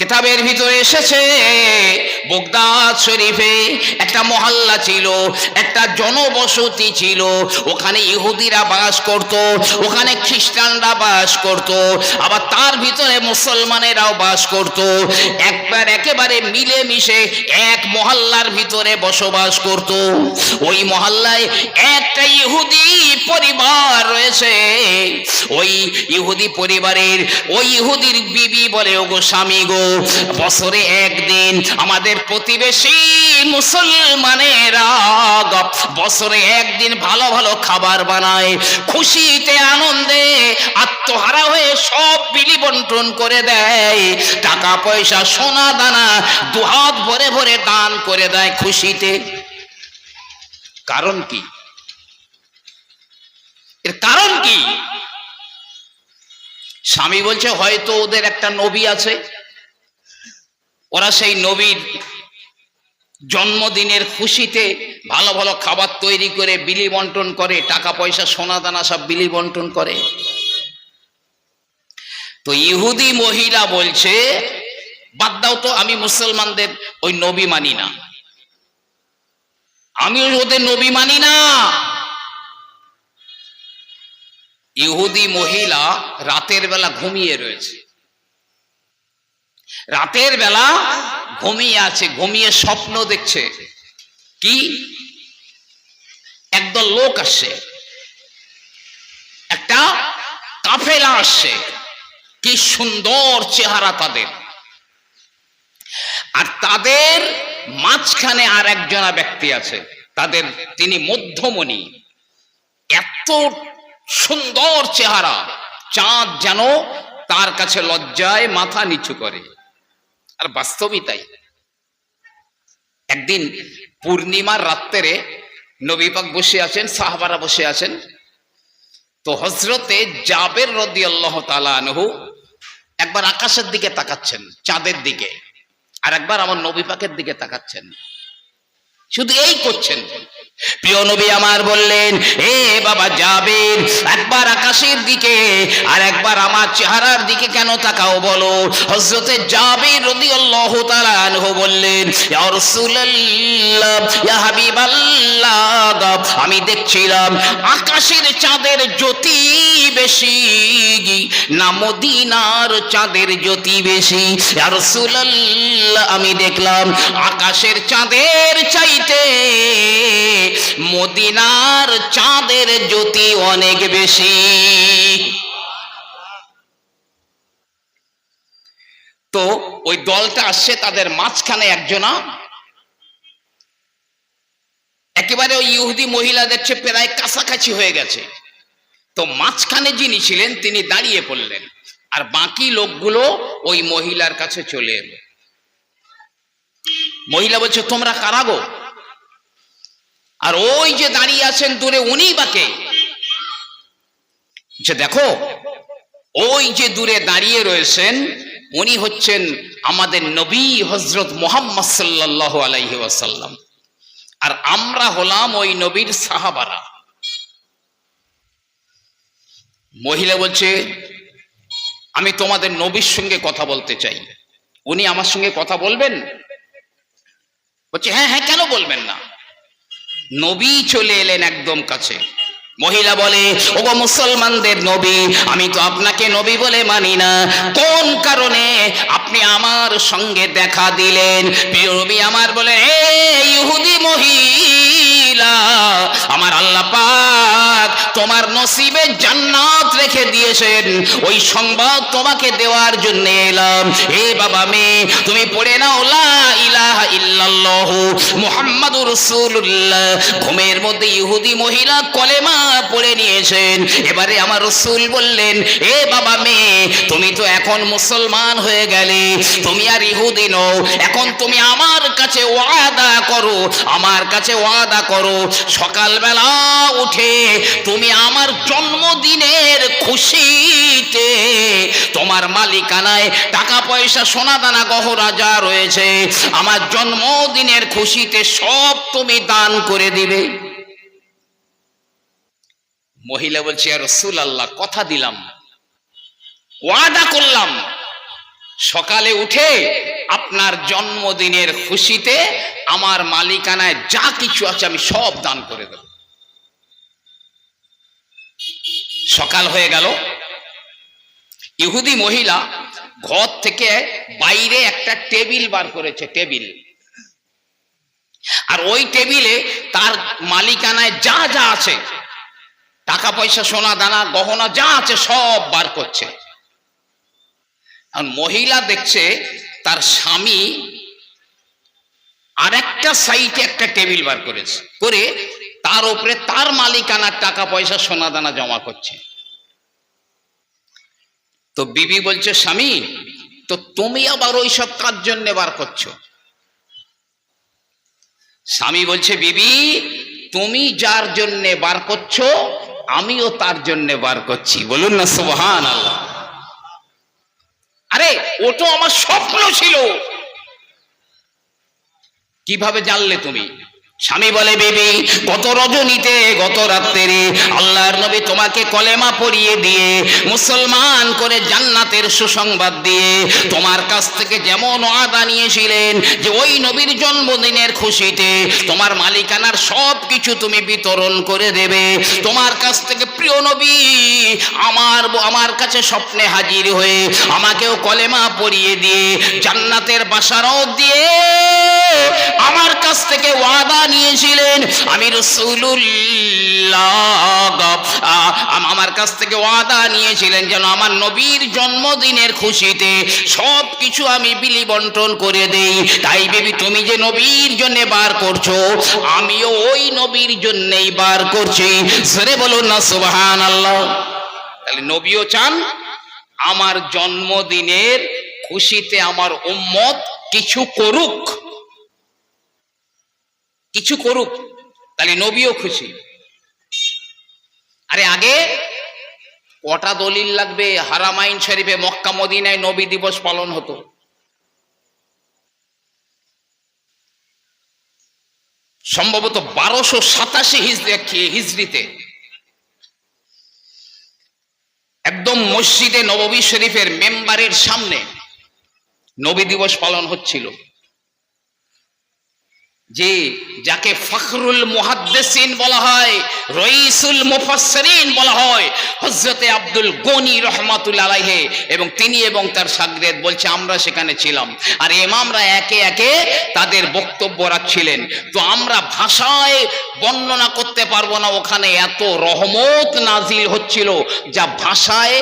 কেতাবের ভিতরে এসেছে, বগদাদ শরীফে একটা মহল্লা ছিল, একটা জনবসতি ছিল, ওখানে ইহুদিরা বাস করত, ওখানে খ্রিস্টানরা বাস করত, আবার তার ভিতরে মুসলমানেরাও বাস করত। একবার একেবারে মিলেমিশে এক মহল্লার ভিতরে বসবাস করত। ওই মহল্লায় একটা ইহুদি পরিবার রয়েছে। ওই ইহুদি পরিবারের, ওই ইহুদির বিবি বলে, ওগো স্বামী গো। বছরে একদিন আমাদের প্রতিবেশী মুসলমানেরা বছরে একদিন ভালো ভালো খাবার বানায়, খুশিতে আনন্দে আত্মহারা হয়ে সব বিলি বন্টন করে দেয়। টাকা পয়সা, সোনা দানা দুহাত ভরে ভরে দান করে দেয় খুশিতে। কারণ কি? এর কারণ কি? স্বামী বলছে, হয়তো ওদের একটা নবী আছে। ওরা সেই নবীর জন্মদিনের খুশিতে ভালো ভালো খাবার তৈরি করে বিলি বন্টন করে, টাকা পয়সা, সোনা দানা সব বিলি বন্টন করে। তো ইহুদি মহিলা বলছে, বাদ দাও তো, আমি মুসলমানদের ওই নবী মানি না। আমি ওদের নবী মানি না। ইহুদি মহিলা রাতের বেলা ঘুমিয়ে রয়েছে। রাতের বেলা ঘুমিয়ে আছে, ঘুমিয়ে স্বপ্ন দেখছে। কি? একদল লোক আসছে। একটা কাফেলা আসছে। কি সুন্দর চেহারা তাদের। আর তাদের মাঝখানে আর একজনা ব্যক্তি আছে। তাদের তিনি মধ্যমণি। এত সুন্দর চেহারা। চাঁদ যেন তার কাছে লজ্জায় মাথা নিচু করে। আর বাস্তবই তাই। একদিন পূর্ণিমার রাত্রে নবীপাক বসে আছেন, সাহাবারা বসে আছেন। তো হজরতে জাবের রদি আল্লাহ তালানহু একবার আকাশের দিকে তাকাচ্ছেন, চাঁদের দিকে। আর একবার আমার নবী পাকের দিকে তাকাচ্ছেন। শুধু এই করছেন। প্রিয় নবী আমার বললেন, এ বাবা যাবেন একবার আকাশের দিকে আর একবার আমার চেহারার দিকে কেন তাকাও বলো? হজরতে যাবেন রাদিয়াল্লাহু তাআলা আনহু বললেন আমি দেখছিলাম আকাশের চাঁদের জ্যোতি বেশি না চাঁদের জ্যোতি বেশি। রাসূলুল্লাহ, আমি দেখলাম আকাশের চাঁদের চাইতে মদিনার চাঁদের জ্যোতি অনেক বেশি। তো ওই দলটা আসছে তাদের মাঝখানে একজনা। একেবারে ওই ইহুদি মহিলা দেখছে প্রায় কাছাকাছি হয়ে গেছে। তো মাঝখানে যিনি ছিলেন, তিনি দাঁড়িয়ে পড়লেন। আর বাকি লোকগুলো ওই মহিলার কাছে চলে এলো। মহিলা বলছে, তোমরা কারাগো আর ওই যে দাঁড়িয়ে আছেন দূরে উনি বাকে যে দেখো, ওই যে দূরে দাঁড়িয়ে রয়েছেন, উনি হচ্ছেন আমাদের নবী হজরত মোহাম্মদ সাল্লাহ আলাইহি ওয়াসাল্লাম। আর আমরা হলাম ওই নবীর সাহাবারা। মহিলা বলছে, আমি তোমাদের নবীর সঙ্গে কথা বলতে চাই। উনি আমার সঙ্গে কথা বলবেন? বলছে হ্যাঁ হ্যাঁ কেন বলবেন না? নবী চলে এলেন একদম কাছে। মহিলা বলে, ওগো মুসলমানদের নবী, আমি তো আপনাকে নবী বলে মানি না। কোন কারণে আপনি আমার সঙ্গে দেখা দিলেন? প্রিয় নবী আমার বলে, এ ইহুদি মহিলা আমার আল্লাহ পাক তোমার নসিবে জান্নাত রেখে দিয়েছেন। ওই সংবাদ তোমাকে দেওয়ার জন্য এলাম। এ বাবা মেয়ে, তুমি পড়ে নাও, লা ইলাহা ঘুমের মধ্যে ইহুদি মহিলা কলেমা পড়ে নিয়েছেন। এবারে আমার রসুল বললেন, এ বাবা মেয়ে, তুমি তো এখন মুসলমান হয়ে গেলে। তুমি আর ইহুদি নও। এখন তুমি আমার কাছে ওয়াদা করো, আমার কাছে ওয়াদা করো। সকালবেলা উঠে তুমি আমার জন্মদিনের খুশিতে তোমার মালিকানায় টাকা পয়সা সোনা দানা গহরা যা রয়েছে, আমার জন্মদিনের খুশিতে সব তুমি দান করে দিবে। মহিলা বলছে আর রসুল আল্লাহ কথা দিলাম, ওয়াদা করলাম। সকালে উঠে আপনার জন্মদিনের খুশিতে আমার মালিকানায় যা কিছু আছে আমি সব দান করে দেব। সকাল হয়ে গেল। ইহুদি মহিলা ঘর থেকে বাইরে একটা টেবিল বার করেছে, টেবিল। আর ওই টেবিলে তার মালিকানায় যা যা আছে, টাকা পয়সা, সোনা দানা, গহনা যা আছে সব বার করছে। আর মহিলা দেখছে তার স্বামী আর একটা সাইটে একটা টেবিল বার করেছে, করে তার উপরে তার মালিকানার টাকা পয়সা সোনা দানা জমা করছে। তো বিবি বলছে, স্বামী, তো তুমি আবার ওইসব কাজ জন্য বার করছ? স্বামী বলছে, বিবি, তুমি যার জন্য বার করছ, আমিও তার জন্য বার করছি। বলুন না সুবহান আল্লাহ আরে, ও তো আমার স্বপ্ন ছিল। কীভাবে জানলে তুমি? স্বামী বলে, বেবি, গত রজনীতে, গত রাত্রে আল্লাহর নবী তোমাকে কলেমা পড়িয়ে দিয়ে মুসলমান করে জান্নাতের সুসংবাদ দিয়ে তোমার কাছ থেকে যেমন ওয়াদা নিয়েছিলেন যে ওই নবীর জন্মদিনের খুশিতে তোমার মালিকানার সব কিছু তুমি বিতরণ করে দেবে। তোমার কাছ থেকে প্রিয় নবী আমার আমার কাছে স্বপ্নে হাজির হয়ে আমাকেও কলেমা পড়িয়ে দিয়ে জান্নাতের বাসারাও দিয়ে আমার কাছ থেকে ওয়াদা নিয়েছিলেন। আমি আমার কাছ থেকে ওয়াদা নিয়েছিলেন যেন আমার নবীর জন্মদিনের খুশিতে সব কিছু আমি বিলি বন্টন করে দেই। তাই বেবি, তুমি যে নবীর জন্য বার করছ, আমিও ওই নবীর জন্যই বার করছি। সরে বলুন না সুবহান আল্লাহ তাহলে নবীও চান আমার জন্মদিনের খুশিতে আমার উম্মত কিছু করুক। কিছু করুক, তাহলে নবীও খুশি। আরে আগে কটা দলিল লাগবে? হারামাইন শরীফে মক্কা, মদিনায় নবী দিবস পালন হতো। সম্ভবত বারোশো সাতাশি হিজড়িতে একদম মসজিদে নববী শরীফের মেম্বারের সামনে নবী দিবস পালন হচ্ছিল। যে যাকে ফখরুল মুহাদ্দিসিন বলা হয়, রইসুল মুফাসসিরিন বলা হয়, হযরতে আব্দুল গনি রহমাতুল্লাহ আলাইহি এবং তিনি এবং তার সাগরেদ বলছে, আমরা সেখানে ছিলাম। আর ইমামরা একে একে তাদের বক্তব্য রাখছিলেন। তো আমরা ভাষায় বর্ণনা করতে পারব না, ওখানে এত রহমত নাজিল হচ্ছিল যা ভাষায়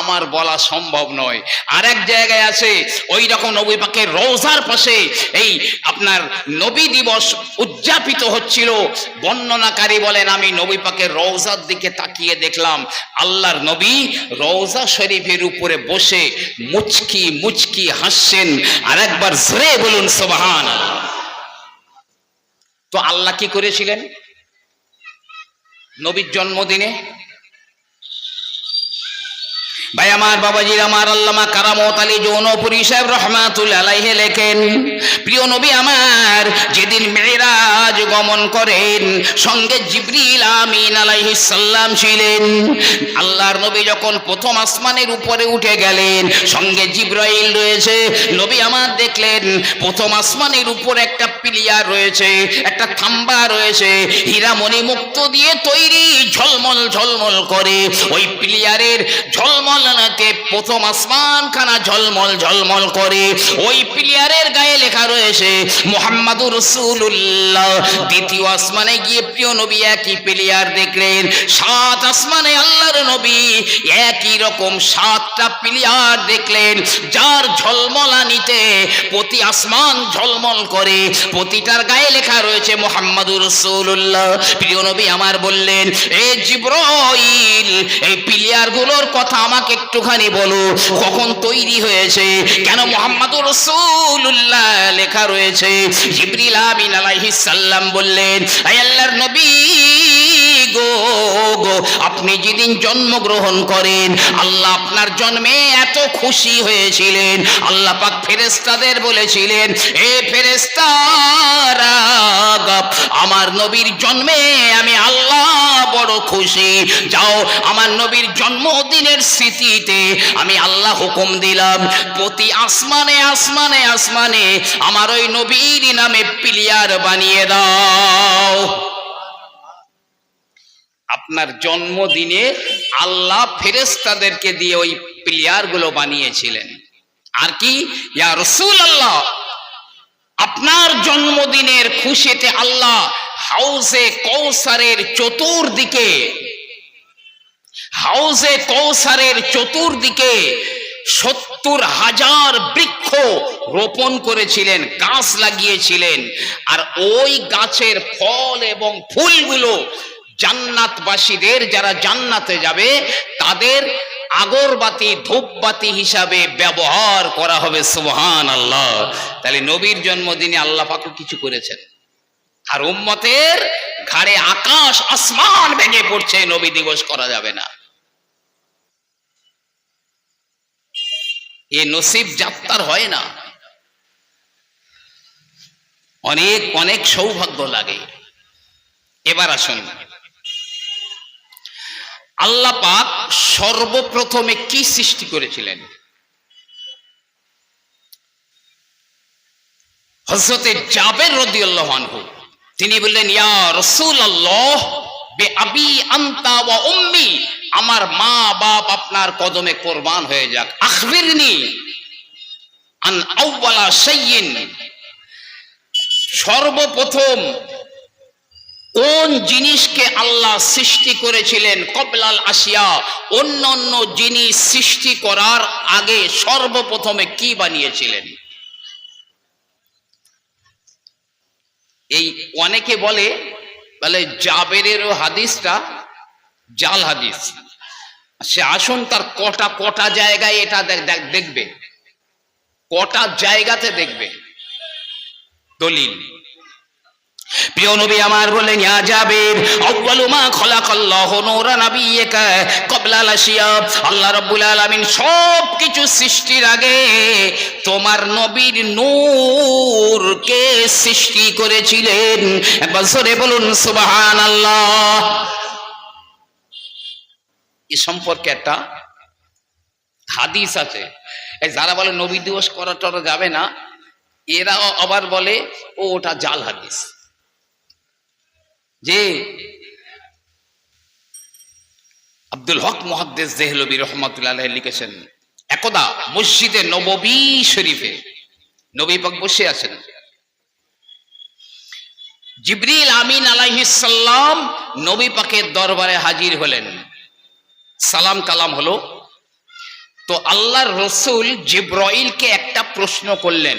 আমার বলা সম্ভব নয়। আর এক জায়গায় আছে, ওই রকম নবী পাকের রোজার পাশে এই আপনার নবী দিবস উদযাপিত হচ্ছিল। বর্ণনাকারী বলেন, আমি নবী পাকের রওজার দিকে তাকিয়ে দেখলাম, আল্লাহর নবী রওজা শরীফের উপরে বসে মুচকি মুচকি হাসছেন। আর একবার জোরে বলুন সোবাহান তো আল্লাহ কি করেছিলেন? নবীর জন্মদিনে ভাই, আমার বাবাজির, আমার আল্লামা কারামত আলী যৌনপুরী সাহেব রহমাতুল আলাইহে লেখেন, প্রিয় নবী আমার, যেদিন মেয়েরাজ গমন করেন, সঙ্গে জিবরিল আমিন সাল্লাম ছিলেন। আল্লাহর নবী যখন প্রথম আসমানের উপরে উঠে গেলেন, সঙ্গে জিব্রাইল রয়েছে। নবী আমার দেখলেন, প্রথম আসমানের উপরে একটা পিলিয়ার রয়েছে, একটা থাম্বা রয়েছে। হীরামণি মুক্ত দিয়ে তৈরি ঝলমল ঝলমল করে। ওই পিলিয়ারের ঝলমল নাতে প্রথম আসমান খানা ঝলমল ঝলমল করে। ওই প্লেয়ারের গায়ে লেখা রয়েছে, মোহাম্মদুর রসুল্লাহ দ্বিতীয় আসমানে গিয়ে প্রিয় নবী একই প্লেয়ার দেখলেন। সাত আসমানে আল্লাহর নবী একই রকম সাতটা প্লেয়ার দেখলেন। যার ঝলমলানিতে প্রতি আসমান ঝলমল করে। প্রতিটার গায়ে লেখা রয়েছে, মোহাম্মদুর রসুল্লাহ প্রিয় নবী আমার বললেন, এ জিব্রাইল, এই প্লেয়ারগুলোর কথা আমাকে একটুখানি বলো, কখন তৈরি হয়েছে? কেন মোহাম্মদুর রসুল্লাহ লেখা রয়েছে? জিবরিল আমিন আলাইহিস বললেন আল্লাহর নবী গো আপনি যেদিন জন্মগ্রহণ করেন, আল্লাহ আপনার জন্মে এত খুশি হয়েছিলেন। আল্লাহ পাক ফেরেস্তাদের বলেছিলেন, এ ফেরেস্তারা আমার নবীর জন্মে আমি আল্লাহ বড় খুশি। যাও, আমার নবীর জন্মদিনের স্মৃতিতে আমি আল্লাহ হুকুম দিলাম, প্রতি আসমানে আসমানে আসমানে আমার ওই নবীর নামে প্লেয়ার বানিয়ে দাও। আপনার জন্মদিনে আল্লাহ ফেরেস্তাদেরকে দিয়ে ওই প্লেয়ারগুলো বানিয়েছিলেন। আর কি? রসুল আল্লাহ আপনার জন্মদিনের খুশিতে আল্লাহ হাউসে কৌসারের চতুর্দিকে হাউসে কৌসারের চতুর্দিকে সত্তর হাজার বৃক্ষ রোপণ করেছিলেন, গাছ লাগিয়েছিলেন। আর ওই গাছের ফল এবং ফুলগুলো জান্নাতবাসীদের যারা জান্নাতে যাবে, তাদের আগরবাতি, ধূপবাতি হিসাবে ব্যবহার করা হবে সুবহান আল্লাহ তাহলে নবীর জন্মদিনে আল্লাহ পাকও কিছু করেছেন। আর উম্মতের ঘাড়ে আকাশ, আসমান ভেঙে পড়ছে, নবী দিবস করা যাবে না। এ নসিব যাত্রার হয় না। অনেক অনেক সৌভাগ্য লাগে। এবার আসুন। আল্লাহ পাক সর্বপ্রথমে কি সৃষ্টি করেছিলেন? হজরতে জাবের রদিউল্লাহ আনহু, তিনি বললেন, ইয়া রসুল আল্লাহ বে আবি আন্তা ওয়া উম্মি, আমার মা বাপ আপনার কদমে কোরবান হয়ে যাক। আখবিরনি আন আউওয়ালা শাইইন, সর্বপ্রথম কোন জিনিসকে আল্লাহ সৃষ্টি করেছিলেন কবলাল আসিয়া? অন্য অন্য জিনিস সৃষ্টি করার আগে সর্বপ্রথমে কি বানিয়েছিলেন? এই অনেকে বলে বলে জাবেরেরও হাদিসটা জাল হাদিস। সে আসুন তার কটা কটা জায়গায় এটা দেখ- দেখ- দেখবে। কটা জায়গাতে দেখবে। দলিল। প্রিয় নবী আমার বললেন ইয়া জাবির খালাকাল্লাহু ক্বাবলা আল-আশিয়া আল্লাহ রাব্বুল আলামিন সৃষ্টির আগে তোমার নবীর নূরকে সৃষ্টি করেছিলেন। একবার জোরে বলুন, সুবহানাল্লাহ। এ সম্পর্কে একটা হাদিস আছে। এই যারা বলে নবী দিবস করা যাবে না এরা আবার বলে, ও, ওটা জাল হাদিস। যে আব্দুল হক মহাদ্দেস দেহলবী রহমতুল্লাহ লিখেছেন, একদা মসজিদে নববী শরীফে নবী পাক বসে আছেন। জিবরিল আমিন আলাইহিসাল্লাম নবী পাকের দরবারে হাজির হলেন। সালাম কালাম হলো, তো আল্লাহর রসুল জিব্রাইলকে একটা প্রশ্ন করলেন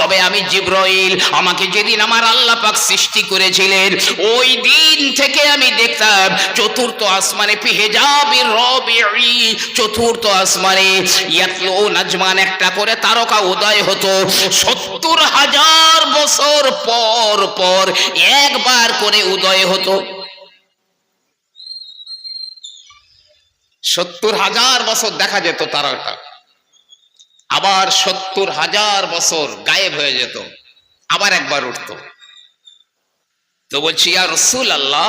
তবে আমি জিব্রাইল, আমাকে যেদিন আমার আল্লাহ পাক সৃষ্টি করেছিলেন, ওই দিন থেকে আমি দেখতাম চতুর্থ আসমানে ফি হিজাবির চতুর্থ আসমানে ইয়াতলু নাজমান, একটা করে তারকা উদয় হতো। সত্তর হাজার বছর পর পর একবার করে উদয় হতো। সত্তর হাজার বছর দেখা যেত তারাটা। আবার সত্তর হাজার বছর গায়েব হয়ে যেত, আবার একবার উঠত। তো বলছি আর রসুল আল্লাহ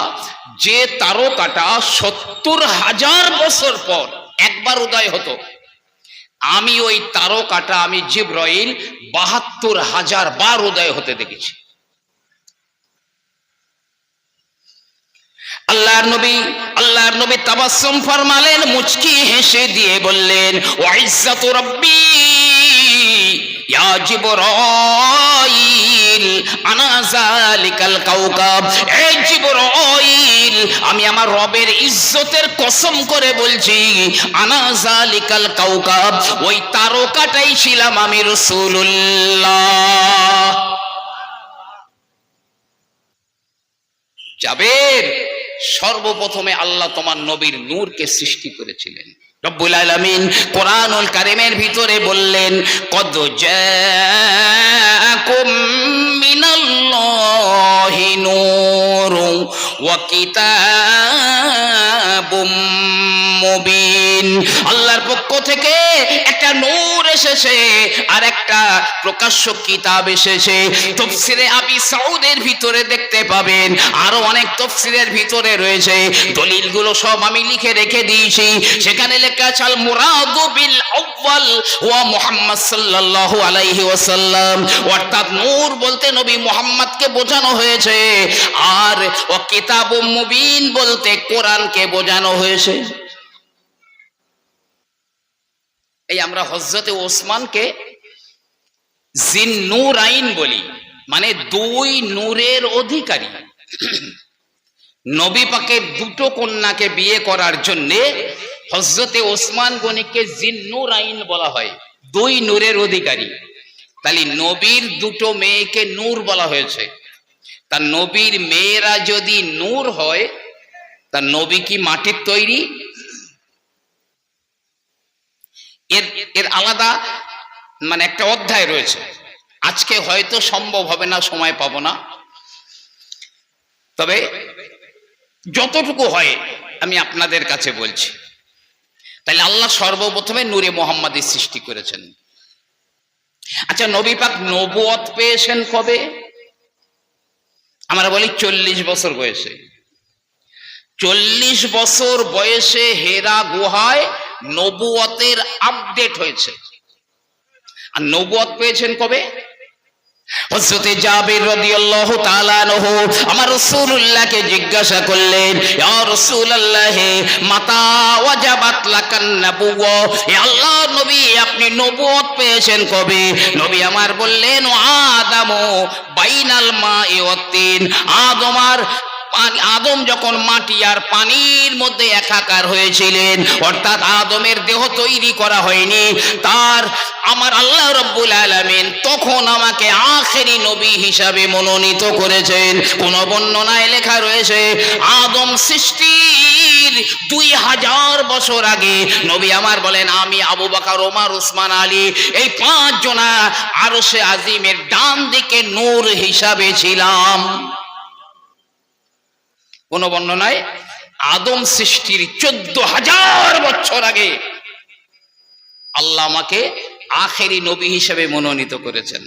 যে তারকাটা সত্তর হাজার বছর পর একবার উদয় হতো, আমি ওই তারকাটা, আমি জিব্রাইল বাহাত্তর হাজার বার উদয় হতে দেখেছি। আল্লাহর নবী আল্লাহর নবী তাবাসসুম ফরমালেন, মুচকি হেসে দিয়ে বললেন, ওয়াইজ্জাতু রাব্বি, ইয়া জিবরাইল, আনা যালিকাল কাউকাব। এই জিবরাইল, আমি আমার রবের ইজ্জতের কসম করে বলছি, আনা যালিকাল কাউকাব, ওই তারকাটাই ছিলাম আমি রাসূলুল্লাহ। জাবের সর্বপ্রথমে আল্লাহ তোমার নবীর নূরকে সৃষ্টি করেছিলেন। রব্বুল আলামিন কোরআনুল কারিমের ভিতরে বললেন, কদ জাআকুম মিনাল্লাহি নূরুন ওয়া কিতাবুম মুবিন। আল্লাহর পক্ষ থেকে একটা নূর এসেছে আর একটা প্রকাশ্য কিতাব এসেছে। তফসিরে আবি সাউদের ভিতরে দেখতে পাবেন, আরও অনেক তফসিরের ভিতরে রয়েছে। দলিলগুলো সব আমি লিখে রেখে দিয়েছি। সেখানে লেখা আল মুরাদু বিল আউয়াল ওয়া মুহাম্মদ সাল্লাল্লাহু আলাইহি ওয়াসাল্লাম। অর্থাৎ নূর বলতে নবী মুহাম্মদকে বোঝানো হয়েছে, আর ও কিতাবুম মুবিন বলতে কোরআনকে বোঝানো হয়েছে। এই আমরা হজরতে ওসমানকে জিন আইন বলি মানে দুই নূরের অধিকারী। নবী পাকের দুটো কন্যাকে বিয়ে করার জন্য হজরতে ওসমান গনিকে জিন আইন বলা হয়, দুই নূরের অধিকারী। তাহলে নবীর দুটো মেয়েকে নূর বলা হয়েছে। তা নবীর মেয়েরা যদি নূর হয়, তা নবী কি মাটির তৈরি? এর এর আলাদা মানে একটা অধ্যায় রয়েছে। আজকে হয়তো সম্ভব হবে না, সময় পাবো না। তবে যতটুকু হয়, আমি আপনাদের কাছে বলছি। তাহলে আল্লাহ সর্বপ্রথমে নূরে মোহাম্মদের সৃষ্টি করেছেন। আচ্ছা নবী পাক নবুয়ত পেয়েছেন কবে? আমরা বলি চল্লিশ বছর বয়সে। চল্লিশ বছর বয়সে হেরা গুহায় নবুয়তের আপডেট হয়েছে। আর নবুয়ত পেয়েছেন কবে? জাবির জিজ্ঞাসা করলেন আল্লাহ নবী, আপনি নবুয়ত পেয়েছেন কবে? নবী আমার বললেন আদামু, বাইনাল মা'i ওয়াত তিন আদম যখন মাটি আর পানির মধ্যে একাকার হয়েছিলেন, অর্থাৎ আদমের দেহ তৈরি করা হয়নি, তার আমার আল্লাহ রব্বুল আলামিন তখন আমাকে আখেরি নবী হিসাবে মনোনীত করেছেন। কোন বর্ণনায় লেখা রয়েছে, আদম সৃষ্টির দুই হাজার বছর আগে নবী আমার বলেন, আমি আবু বাকার, ওমার, উসমান, আলী, এই পাঁচ জনা আরও সে আজিমের ডান দিকে নূর হিসাবে ছিলাম। কোন বর্ণনায় আদম সৃষ্টির চোদ্দ হাজার বছর আগে আল্লাহ আমাকে আখেরি নবী হিসেবে মনোনীত করেছেন।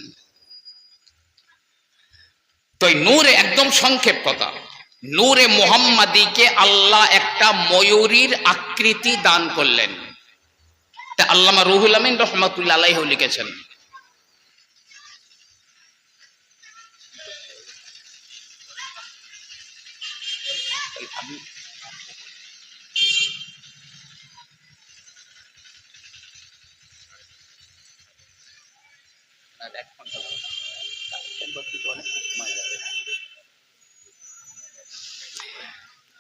তো নূরে একদম সংক্ষেপ কথা। নূরে মোহাম্মদীকে আল্লাহ একটা ময়ূরীর আকৃতি দান করলেন। তা আল্লামা রুহুল আমিন রহমতুল্লাহ আলাইহ লিখেছেন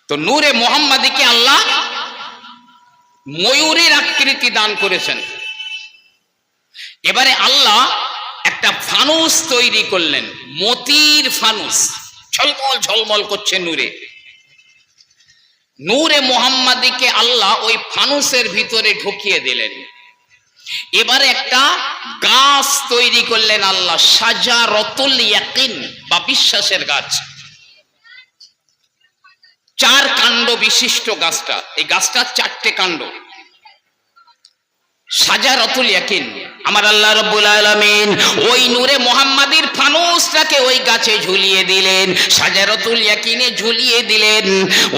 তো নূরে মোহাম্মদীকে আল্লাহ ময়ূরের আকৃতি দান করেছেন। এবারে আল্লাহ একটা ফানুস তৈরি করলেন, মতির ফানুস। ঝলমল ঝলমল করছে নূরে। নূরে মোহাম্মদীকে আল্লাহ ওই ফানুসের ভিতরে ঢুকিয়ে দিলেন। এবারে একটা গাছ তৈরি করলেন আল্লাহ সাজা রতুল ইয়াকিন বা বিশ্বাসের গাছ। চার কাণ্ড বিশিষ্ট গাছটা, এই গাছটা চারটে কাণ্ড। সাজারতুল ইয়াকিন। আমার আল্লাহ রব্বুল আলামিন ওই নূরে মোহাম্মদীর ফানুসটাকে ওই গাছে ঝুলিয়ে দিলেন, সাজারতুল ইয়াকিনে ঝুলিয়ে দিলেন।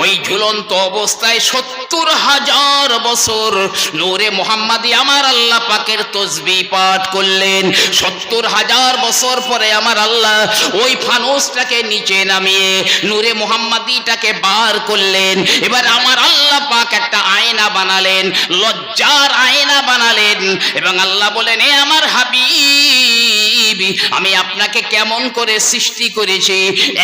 ওই ঝুলন্ত অবস্থায় সত্তর হাজার বছর নূরে মোহাম্মদী আমার আল্লাহ পাকের তসবি পাঠ করলেন। সত্তর হাজার বছর পরে আমার আল্লাহ ওই ফানুসটাকে নিচে নামিয়ে নূরে মোহাম্মদীটাকে বার করলেন। এবার আমার আল্লাহ পাক একটা আয়না বানালেন, লজ্জার আয়না বানালেন। এবং আল্লাহ বলেন, এ আমার হাবিব, আমি আপনাকে কেমন করে সৃষ্টি করেছি?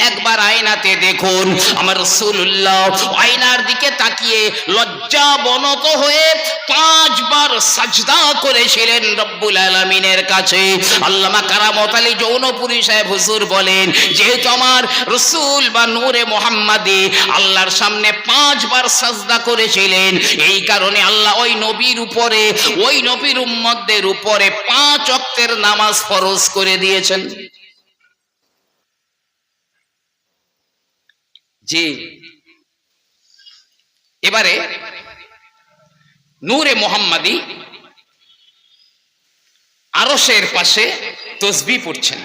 একবার আয়নাতে দেখুন। আমার রসুল্লাহ আয়নার দিকে তাকিয়ে লজ্জা বনত হয়ে পাঁচবার সাজদা করেছিলেন রব্বুল আলমিনের কাছে। আল্লামা কারামত আলী জৌনপুরী সাহেব হুজুর বলেন, যেহেতু আমার রসুল বা নূরে মোহাম্মদী আল্লাহর সামনে পাঁচবার সাজদা করেছিলেন, এই কারণে আল্লাহ ওই নবীর উপরে ওই নবীর উম্মতদের উপরে পাঁচ অক্তের নামাজ ফরজ করে দিয়েছেন। জি। এবারে নূরে মোহাম্মদী আরশের পাশে তসবি পড়ছেন।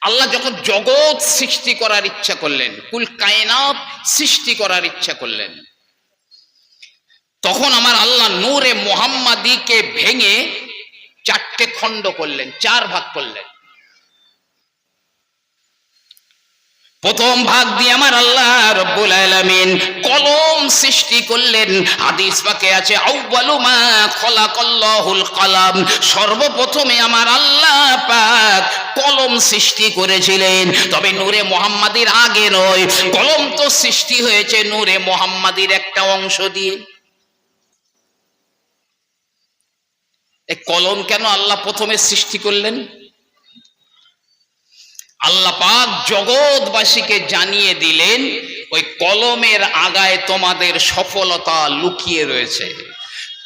আল্লাহ যখন জগৎ সৃষ্টি করার ইচ্ছা করলেন, কুল কায়নাত সৃষ্টি করার ইচ্ছা করলেন তখন আমার আল্লাহ নূরে মোহাম্মদীকে ভেঙে চারটে খণ্ড করলেন, চার ভাগ করলেন। প্রথম ভাগ দিয়ে আমার আল্লাহ রব্বুল আলামিন কলম সৃষ্টি করলেন। হাদিস পাকে আছে আউয়ালু মা খলাকাল্লাহুল কলাম। সর্বপ্রথমে আমার আল্লাহ পাক কলম সৃষ্টি করেছিলেন। তবে নূরে মোহাম্মদীর আগে নয়, কলম তো সৃষ্টি হয়েছে নূরে মোহাম্মদীর একটা অংশ দিয়ে। এই কলম কেন আল্লাহ প্রথমে সৃষ্টি করলেন? আল্লাহ পাক জগৎবাসীকে জানিয়ে দিলেন, ওই কলমের আগায় তোমাদের সফলতা লুকিয়ে রয়েছে।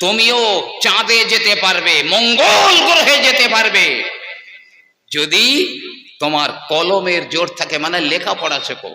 তুমিও চাঁদে যেতে পারবে, মঙ্গল গ্রহে যেতে পারবে। যদি তোমার কলমের জোর থাকে মানে লেখাপড়া শেখো।